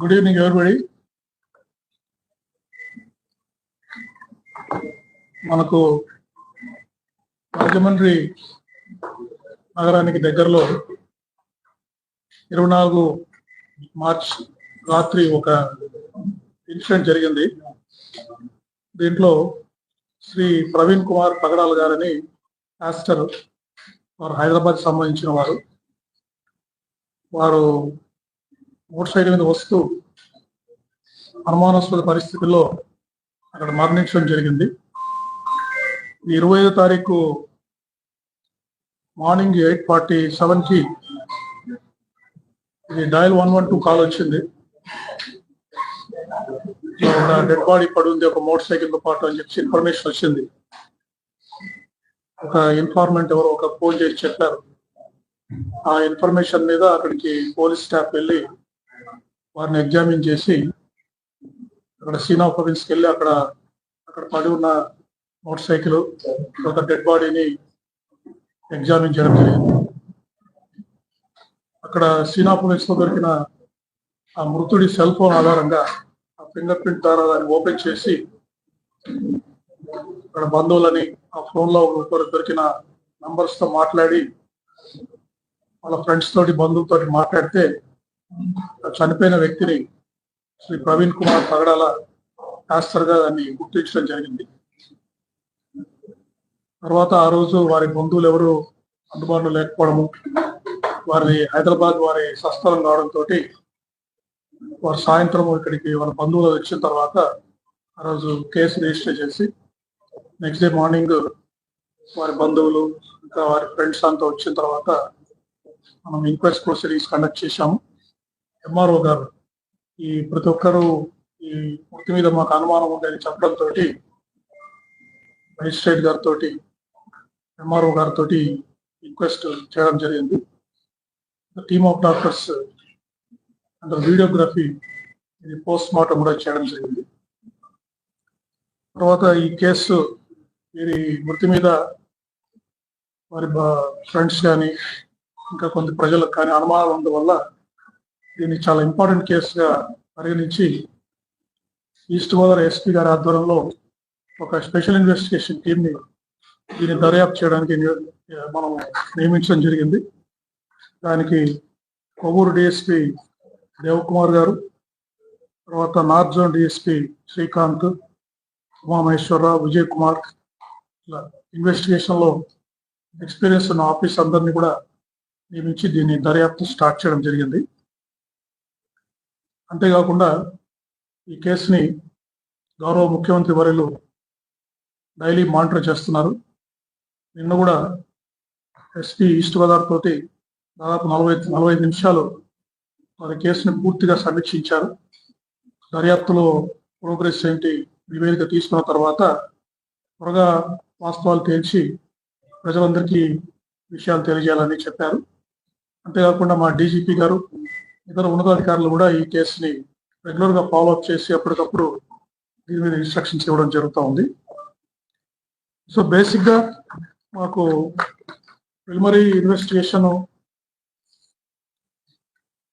Good evening everybody మనకు రాజమండ్రి నగరానికి దగ్గరలో ఇరవై నాలుగు మార్చ్ రాత్రి ఒక ఇన్సిడెంట్ జరిగింది. దీంట్లో శ్రీ ప్రవీణ్ కుమార్ పగడాల్ గారని పాస్టర్ వారు హైదరాబాద్ సంబంధించిన వారు. వారు మోటార్ సైకిల్ మీద వస్తూ అనుమానాస్పద పరిస్థితుల్లో అక్కడ మరణించడం జరిగింది. ఇరవై ఐదో తారీఖు మార్నింగ్ ఎయిట్ ఫార్టీ సెవెన్కి ఇది dial one one two call వచ్చింది. డెడ్ బాడీ పడి ఉంది ఒక మోటార్ సైకిల్తో పాటు అని చెప్పి ఇన్ఫర్మేషన్ వచ్చింది. ఒక ఇన్ఫార్మెంట్ ఎవరో ఒక ఫోన్ చేసి చెప్పారు. ఆ ఇన్ఫర్మేషన్ మీద అక్కడికి పోలీస్ స్టాఫ్ వెళ్ళి వారిని ఎగ్జామిన్ చేసి అక్కడ సీనా ప్రొవిన్స్కి కి వెళ్ళి అక్కడ అక్కడ పడి ఉన్న మోటార్ సైకిల్ ఒక డెడ్ బాడీని ఎగ్జామిన్ చేయడం జరిగింది. అక్కడ సీనా ప్రొవిన్స్లో దొరికిన ఆ మృతుడి సెల్ ఫోన్ ఆధారంగా ఆ ఫింగర్ ప్రింట్ ద్వారా దాన్ని ఓపెన్ చేసి అక్కడ బంధువులని ఆ ఫోన్లో ఒకరు దొరికిన నంబర్స్తో మాట్లాడి వాళ్ళ ఫ్రెండ్స్ తోటి బంధువులతోటి మాట్లాడితే చనిపోయిన వ్యక్తిని శ్రీ ప్రవీణ్ కుమార్ పగడాల పాస్టర్గా దాన్ని గుర్తించడం జరిగింది. తర్వాత ఆ రోజు వారి బంధువులు ఎవరు అందుబాటులో లేకపోవడము వారి హైదరాబాద్ వారి సస్థలం కావడంతో వారు సాయంత్రం ఇక్కడికి వాళ్ళ బంధువులు వచ్చిన తర్వాత ఆ రోజు కేసు రిజిస్టర్ చేసి నెక్స్ట్ డే మార్నింగ్ వారి బంధువులు ఇంకా వారి ఫ్రెండ్స్ అంతా వచ్చిన తర్వాత మనం ఇంక్వైరీ ప్రొసీడింగ్స్ కండక్ట్ చేశాము. ఎంఆర్ఓ గారు ఈ ప్రతి ఒక్కరూ ఈ మృతి మీద మాకు అనుమానం ఉందని చెప్పడంతో మేజిస్ట్రేట్ గారితో ఎంఆర్ఓ గారితో రిక్వెస్ట్ చేయడం జరిగింది. Team of doctors and videography ఇది పోస్ట్ మార్టం కూడా చేయడం జరిగింది. తర్వాత ఈ కేసు వీరి మృతి మీద వారి ఫ్రెండ్స్ కానీ ఇంకా కొంత ప్రజలకు కానీ అనుమానం ఉండడం వల్ల దీన్ని చాలా ఇంపార్టెంట్ కేసుగా పరిగణించి ఈస్ట్ గోదావరి ఎస్పీ గారి ఆధ్వర్యంలో ఒక స్పెషల్ ఇన్వెస్టిగేషన్ టీమ్ని దీన్ని దర్యాప్తు చేయడానికి మనం నియమించడం జరిగింది. దానికి కొవ్వూరు డిఎస్పి దేవకుమార్ గారు తర్వాత north zone DSP Srikanth Umamaheswararao Vijay Kumar ఇలా ఇన్వెస్టిగేషన్లో ఎక్స్పీరియన్స్ ఉన్న ఆఫీస్ అందరినీ కూడా నియమించి దీన్ని దర్యాప్తు స్టార్ట్ చేయడం జరిగింది. అంతేకాకుండా ఈ కేసుని గౌరవ ముఖ్యమంత్రి వర్యులు డైలీ మానిటర్ చేస్తున్నారు. నిన్న కూడా ఎస్పీ ఈస్ట్ గోదావరి తోటి దాదాపు నలభై నలభై నిమిషాలు వారి కేసుని పూర్తిగా సమీక్షించారు. దర్యాప్తులో ప్రోగ్రెస్ ఏంటి నివేదిక తీసుకున్న తర్వాత త్వరగా వాస్తవాలు తేల్చి ప్రజలందరికీ విషయాలు తెలియజేయాలని చెప్పారు. అంతేకాకుండా మా డీజీపీ గారు ఇతర ఉన్నతాధికారులు కూడా ఈ కేసుని రెగ్యులర్గా ఫాలో అప్ చేసి అప్పటికప్పుడు దీని మీద ఇన్స్ట్రక్షన్స్ ఇవ్వడం జరుగుతూ ఉంది. సో బేసిక్గా మాకు ప్రిలిమరీ ఇన్వెస్టిగేషన్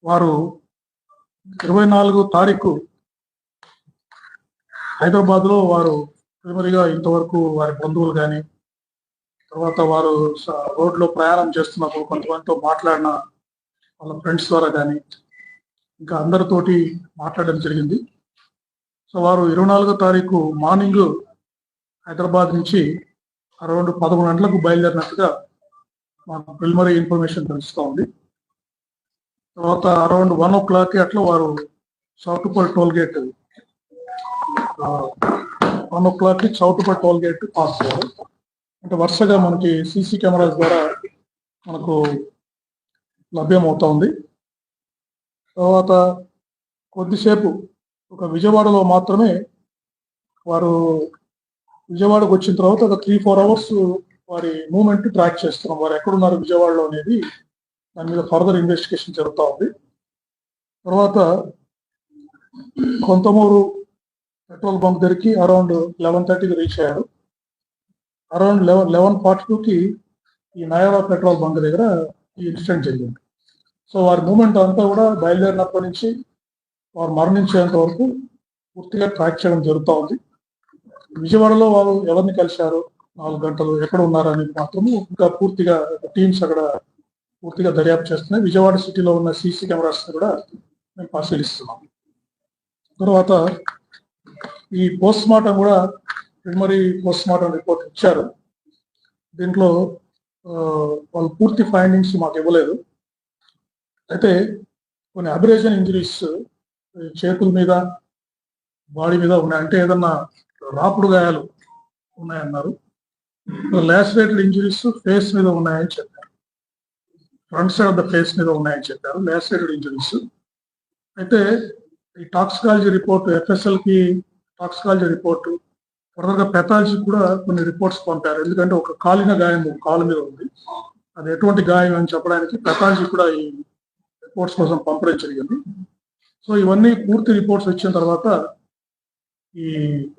వారు ఇరవై నాలుగు తారీఖు హైదరాబాద్లో వారు ప్రిలిమరీగా ఇంతవరకు వారి బంధువులు కానీ తర్వాత వారు రోడ్లో ప్రయాణం చేస్తున్నప్పుడు కొంతమందితో మాట్లాడిన వాళ్ళ ఫ్రెండ్స్ ద్వారా కానీ ఇంకా అందరితోటి మాట్లాడడం జరిగింది. సో వారు ఇరవై నాలుగో తారీఖు మార్నింగ్ హైదరాబాద్ నుంచి అరౌండ్ పదకొండు గంటలకు బయలుదేరినట్టుగా మాకు ప్రిలిమరీ ఇన్ఫర్మేషన్ తెలుస్తూ ఉంది. తర్వాత అరౌండ్ వన్ ఓ క్లాక్ అట్లా వారు చౌటుపల్ టోల్ గేట్ వన్ ఓ క్లాక్కి చౌటుపల్ టోల్ గేట్ పాస్ అయ్యారు. అంటే వరుసగా మనకి సీసీ కెమెరాస్ ద్వారా మనకు లభ్యమవుతా ఉంది. తర్వాత కొద్దిసేపు ఒక విజయవాడలో మాత్రమే వారు విజయవాడకు వచ్చిన తర్వాత ఒక త్రీ ఫోర్ అవర్స్ వారి మూమెంట్ ట్రాక్ చేస్తున్నాం. వారు ఎక్కడున్నారు విజయవాడలో అనేది దాని మీద ఫర్దర్ ఇన్వెస్టిగేషన్ జరుగుతూ ఉంది. తర్వాత కొంతమూరు పెట్రోల్ బంక్ దగ్గరికి అరౌండ్ లెవెన్ థర్టీకి రీచ్ అయ్యారు. అరౌండ్ లెవెన్ లెవెన్ ఫార్టీ టూకి ఈ నయారా పెట్రోల్ బంక్ దగ్గర ఈ ఇన్సిడెంట్ జరిగింది. సో వారి మూమెంట్ అంతా కూడా బయలుదేరినప్పటి నుంచి వారు మరణించేంత వరకు పూర్తిగా ట్రాక్ చేయడం జరుగుతూ ఉంది. విజయవాడలో వాళ్ళు ఎవరిని కలిశారు? నాలుగు గంటలు ఎక్కడ ఉన్నారు అనేది మాత్రము ఇంకా పూర్తిగా టీమ్స్ అక్కడ పూర్తిగా దర్యాప్తు చేస్తున్నాయి. విజయవాడ సిటీలో ఉన్న సీసీ కెమెరాస్ కూడా మేము పరిశీలిస్తున్నాం తర్వాత ఈ పోస్ట్ మార్టం కూడా ప్రిమరీ పోస్ట్ మార్టం రిపోర్ట్ ఇచ్చారు. దీంట్లో వాళ్ళు పూర్తి ఫైండింగ్స్ మాకు ఇవ్వలేదు. అయితే కొన్ని అబ్రేషన్ ఇంజరీస్ చేతుల మీద బాడీ మీద ఉన్నాయి. అంటే ఏదన్నా రాపుడు గాయాలు ఉన్నాయన్నారు. లాసిరేటెడ్ ఇంజరీస్ ఫేస్ మీద ఉన్నాయని చెప్పారు. Front side of the face మీద ఉన్నాయని చెప్పారు. లాసిరేటెడ్ ఇంజరీస్ అయితే ఈ టాక్సికాలజీ రిపోర్ట్ ఎఫ్ఎస్ఎల్కి టాక్సికాలజీ రిపోర్ట్ ఫర్దర్గా పెథాలజీ కూడా కొన్ని రిపోర్ట్స్ పంపారు. ఎందుకంటే ఒక కాలిన గాయం కాలు మీద ఉంది. అది ఎటువంటి గాయం అని చెప్పడానికి పెథాలజీ కూడా ఈ రిపోర్ట్స్ కోసం పంపడం జరిగింది. సో ఇవన్నీ పూర్తి రిపోర్ట్స్ వచ్చిన తర్వాత ఈ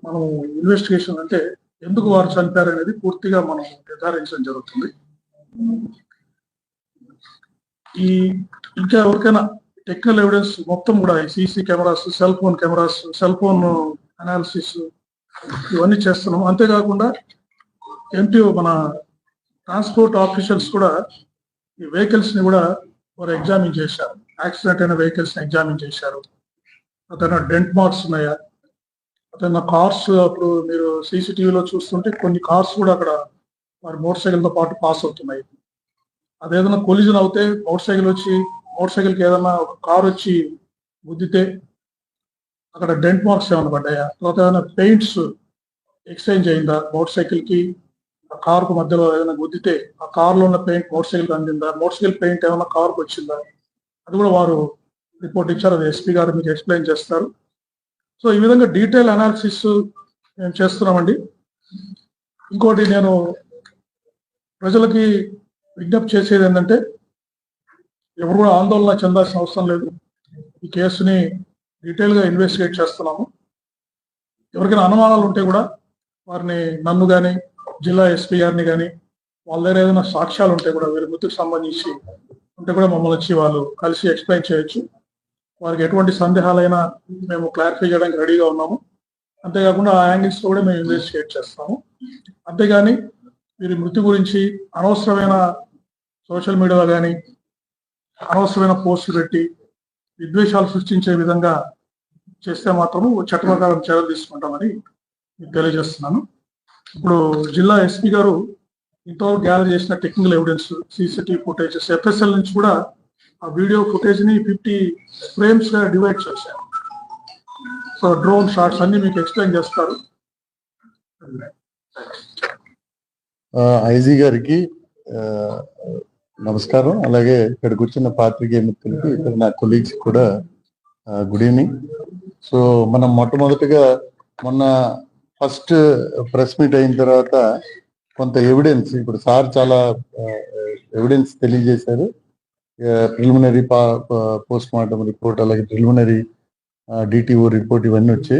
మనం ఇన్వెస్టిగేషన్ అంటే ఎందుకు వారు చనిపోయారు అనేది పూర్తిగా మనం నిర్ధారించడం జరుగుతుంది. ఈ ఇంకా ఎవరికైనా టెక్నికల్ ఎవిడెన్స్ మొత్తం కూడా CC cameras cell phone cameras cell phone analysis ఇవన్నీ చేస్తున్నాం. అంతేకాకుండా ఎంపీ మన ట్రాన్స్పోర్ట్ ఆఫీషియల్స్ కూడా ఈ వెహికల్స్ని కూడా వారు ఎగ్జామిన్ చేశారు. యాక్సిడెంట్ అయిన వెహికల్స్ ఎగ్జామిన్ చేశారు. అతను డెంట్ మార్క్స్ ఉన్నాయా? అతను కార్స్ అప్పుడు మీరు సీసీటీవీలో చూస్తుంటే కొన్ని కార్స్ కూడా అక్కడ వారి మోటార్ సైకిల్తో పాటు పాస్ అవుతున్నాయి. అదేదైనా కొలిజన్ అవుతే మోటార్ సైకిల్ వచ్చి మోటార్ సైకిల్కి ఏదైనా ఒక కార్ వచ్చి గుద్దితే అక్కడ డెంట్ మార్క్స్ ఏమైనా పడ్డాయా? తర్వాత ఏమైనా పెయింట్స్ ఎక్స్చేంజ్ అయిందా మోటార్ సైకిల్కి ఆ కారుకు మధ్యలో ఏదైనా గుద్దితే ఆ కారులో ఉన్న పెయింట్ మోటార్ సైకిల్ అందిందా? మోటార్ సైకిల్ పెయింట్ ఏమైనా కారుకు వచ్చిందా? అది కూడా వారు రిపోర్ట్ ఇచ్చారు. అది ఎస్పీ గారు మీకు ఎక్స్ప్లెయిన్ చేస్తారు. సో ఈ విధంగా డీటెయిల్ అనాలిసిస్ మేము చేస్తున్నామండి. ఇంకోటి నేను ప్రజలకి విజ్ఞప్తి చేసేది ఏంటంటే ఎవరు కూడా ఆందోళన చెందాల్సిన అవసరం లేదు. ఈ కేసుని డీటెయిల్గా ఇన్వెస్టిగేట్ చేస్తున్నాము. ఎవరికైనా అనుమానాలు ఉంటే కూడా వారిని నన్ను కానీ జిల్లా ఎస్పీ గారిని కానీ వాళ్ళ దగ్గర ఏదైనా సాక్ష్యాలు ఉంటే కూడా వీరి మృతికి సంబంధించి ఉంటే కూడా మమ్మల్ని వచ్చి వాళ్ళు కలిసి ఎక్స్ప్లెయిన్ చేయొచ్చు. వారికి ఎటువంటి సందేహాలైనా మేము క్లారిఫై చేయడానికి రెడీగా ఉన్నాము. అంతేకాకుండా ఆ యాంగిల్స్ కూడా మేము ఇన్వెస్టిగేట్ చేస్తాము. అంతేగాని వీరి మృతి గురించి అనవసరమైన సోషల్ మీడియాలో కానీ అనవసరమైన పోస్టులు పెట్టి విద్వేషాలు సృష్టించే విధంగా చేస్తే మాత్రం చట్ట ప్రకారం చర్యలు తీసుకుంటామని మీకు తెలియజేస్తున్నాను. ఇప్పుడు జిల్లా ఎస్పీ గారు ఇంతవరకు గ్యాదర్ చేసిన technical evidence CCTV footages FSL నుంచి కూడా ఆ వీడియో ఫుటేజ్ని ఫిఫ్టీ ఫ్రేమ్స్గా డివైడ్ చేశారు. సో డ్రోన్ షాట్స్ అన్ని మీకు ఎక్స్ప్లెయిన్ చేస్తారు. ఐజీ గారికి నమస్కారం. అలాగే ఇక్కడ కూర్చున్న పాత్రికేయ మిత్రులకి ఇక్కడ నా కొలీగ్స్ కూడా గుడ్ ఈవినింగ్ సో మనం మొట్టమొదటిగా మొన్న ఫస్ట్ uh, ప్రెస్ మీట్ అయిన తర్వాత కొంత ఎవిడెన్స్ ఇప్పుడు సార్ చాలా uh, ఎవిడెన్స్ తెలియజేశారు. ప్రిలిమినరీ పోస్ట్ మార్టం రిపోర్ట్ అలాగే ప్రిలిమినరీ డిటిఓ రిపోర్ట్ ఇవన్నీ వచ్చాయి.